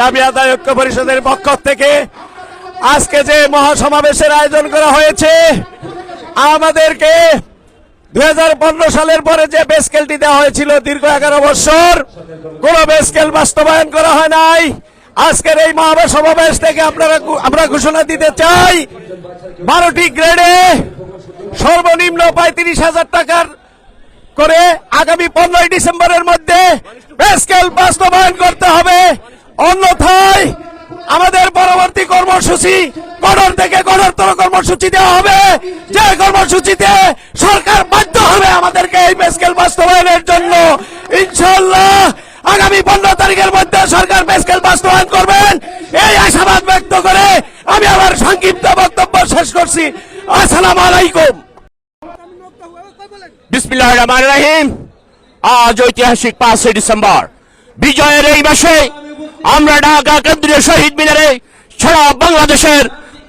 দাবি আদায় ঐক্য পরিষদের পক্ষ থেকে আজকে যে মহাসমাবেশের আয়োজন করা হয়েছে, আমাদেরকে দুই সালের পরে যে পে স্কেলটি দেওয়া হয়েছিল দীর্ঘ এগারো বছর, কোন বেসকেল বাস্তবায়ন করা হয় নাই। আজকের এই মহাসমাবেশ থেকে আপনারা আমরা ঘোষণা দিতে চাই, বারোটি গ্রেডে সর্বনিম্ন পঁয়ত্রিশ হাজার টাকার করে আগামী পনেরোই ডিসেম্বরের মধ্যে পে স্কেল বাস্তবায়ন করতে হবে অন্যথায় আমাদের পরবর্তী কর্মসূচি কঠোর থেকে কঠোরতর কর্মসূচি দেওয়া হবে। যে কর্মসূচিতে সরকার বাধ্য হবে আমাদেরকে এই পে স্কেল বাস্তবায়নের জন্য। ইনশাল্লাহ আগামী পনেরো তারিখের মধ্যে সরকার পে স্কেল বাস্তবায়ন করবেন। এই আশাবাদ ব্যক্ত করে আমি আমার সংক্ষিপ্ত বক্তব্য শেষ করছি। আসসালাম আলাইকুম। বিসমিল্লাহ রহমান রহিম। আজ ঐতিহাসিক পাঁচই ডিসেম্বর। বিজয়ের এই মাসে আমরা ঢাকা কেন্দ্রীয় শহীদ মিনারে সারা বাংলাদেশের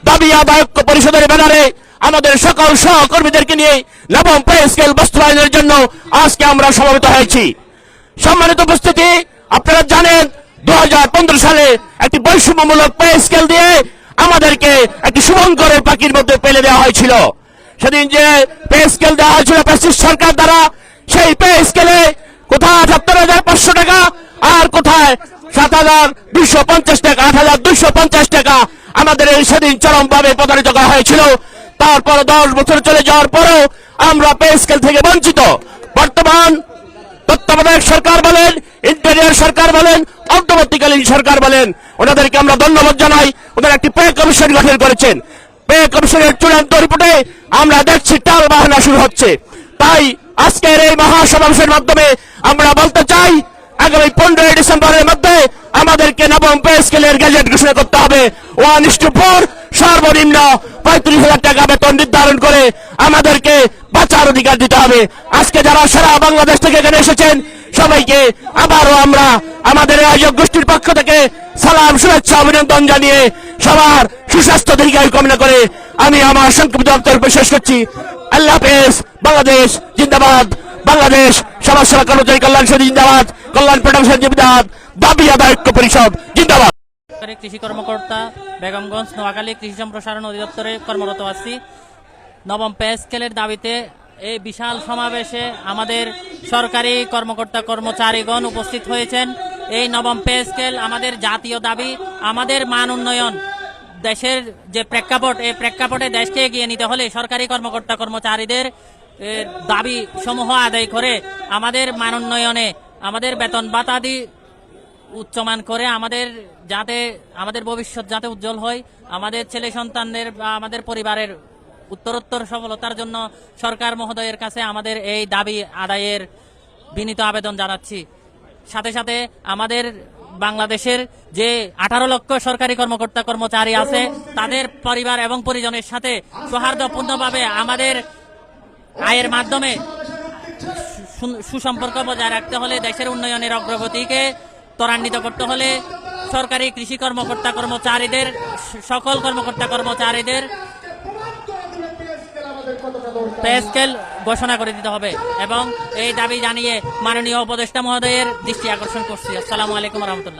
দাবি আদায় পরিষদের ব্যানারে আমাদের সকল সহকর্মীদেরকে নিয়ে নবম পে স্কেল বাস্তবায়নের জন্য আজকে আমরা সমবেত হয়েছি। সম্মানিত উপস্থিতি, আপনারা জানেন দু হাজার পনেরো সালে একটি বৈষম্যমূলক পে স্কেল দিয়ে আমাদেরকে একটি শুভঙ্করের পাখির মধ্যে ফেলে দেওয়া হয়েছিল। সেদিন যে পে স্কেল দেওয়া হয়েছিল সরকার দ্বারা সেই পে স্কেলে আমাদের সেদিন প্রতারিত করা হয়েছিল। তারপর দশ বছর চলে যাওয়ার আমরা পে স্কেল থেকে বঞ্চিত। বর্তমান তত্ত্বাবধায়ক সরকার বলেন ইন্টেরিয়ার সরকার বলেন, অন্তর্বর্তীকালীন সরকার বলেন, ওনাদেরকে আমরা ধন্যবাদ জানাই। ওনারা একটি পে কমিশন গঠন করেছেন। পে কমিশনের চূড়ান্ত রিপোর্টে আমরা দেখছি টাল বাহানা শুরু হচ্ছে। তাই আজকের এই মহাসমাবেশের মাধ্যমে আমরা বলতে চাই, আগামী পনেরোই ডিসেম্বরের আমাদেরকে নবম পে স্কেলের গ্যাজেট ঘোষণা করতে হবে। ওয়ান ইস টু ফোর, সর্বনিম্ন পঁয়ত্রিশ হাজার টাকা বেতন নির্ধারণ করে আমাদেরকে বাঁচার অধিকার দিতে হবে। আজকে যারা সারা বাংলাদেশ থেকে এখানে এসেছেন, সবাইকে আবারও আমরা আমাদের আয়োজক গোষ্ঠীর পক্ষ থেকে সালাম, শুভেচ্ছা, অভিনন্দন জানিয়ে সবার সুস্বাস্থ্য দীর্ঘায়ু কামনা করে আমি আমার সংক্ষিপ্ত বক্তব্য শেষ করছি। আল্লাহ হাফেজ, বাংলাদেশ জিন্দাবাদ। বাংলাদেশ সমাজ সেবা কর্মচারী কল্যাণ সমিতি জিন্দাবাদ। কল্যাণ প্রোডাকশন জিন্দাবাদ। দাবি আদায় ঐক্য পরিষদ, জিন্দাবাদ। কৃষি কর্মকর্তা বেগমগঞ্জ, নোয়াখালী কৃষি সম্প্রসারণ অধিদপ্তরে কর্মরত আছি। নবম পে স্কেলের দাবিতে এই বিশাল সমাবেশে আমাদের সরকারি কর্মকর্তা কর্মচারীগণ উপস্থিত হয়েছেন। এই নবম পে স্কেল আমাদের জাতীয় দাবি, আমাদের মান উন্নয়ন। দেশের যে প্রেক্ষাপট, এই প্রেক্ষাপটে দেশকে এগিয়ে নিতে হলে সরকারি কর্মকর্তা কর্মচারীদের দাবি সমূহ আদায় করে আমাদের মান উন্নয়নে, আমাদের বেতন বাতাদি উচ্চমান করে আমাদের যাতে, আমাদের ভবিষ্যৎ যাতে উজ্জ্বল হয়, আমাদের ছেলে সন্তানদের বা আমাদের পরিবারের উত্তরোত্তর সফলতার জন্য সরকার মহোদয়ের কাছে আমাদের এই দাবি আদায়ের বিনীত আবেদন জানাচ্ছি। সাথে সাথে আমাদের বাংলাদেশের যে আঠারো লক্ষ সরকারি কর্মকর্তা কর্মচারী আছে, তাদের পরিবার এবং পরিজনের সাথে সৌহার্দ্যপূর্ণভাবে আমাদের আয়ের মাধ্যমে সুসম্পর্ক বজায় রাখতে হলে দেশের উন্নয়নের অগ্রগতিকে ত্বরান্বিত করতে হলে সরকারি কৃষি কর্মকর্তা কর্মচারীদের, সকল কর্মকর্তা কর্মচারীদের পে স্কেল ঘোষণা করে দিতে হবে এবং এই দাবি জানিয়ে মাননীয় উপদেষ্টা মহোদয়ের দৃষ্টি আকর্ষণ করছি। আসসালামু আলাইকুম রহমতুল্লাহ।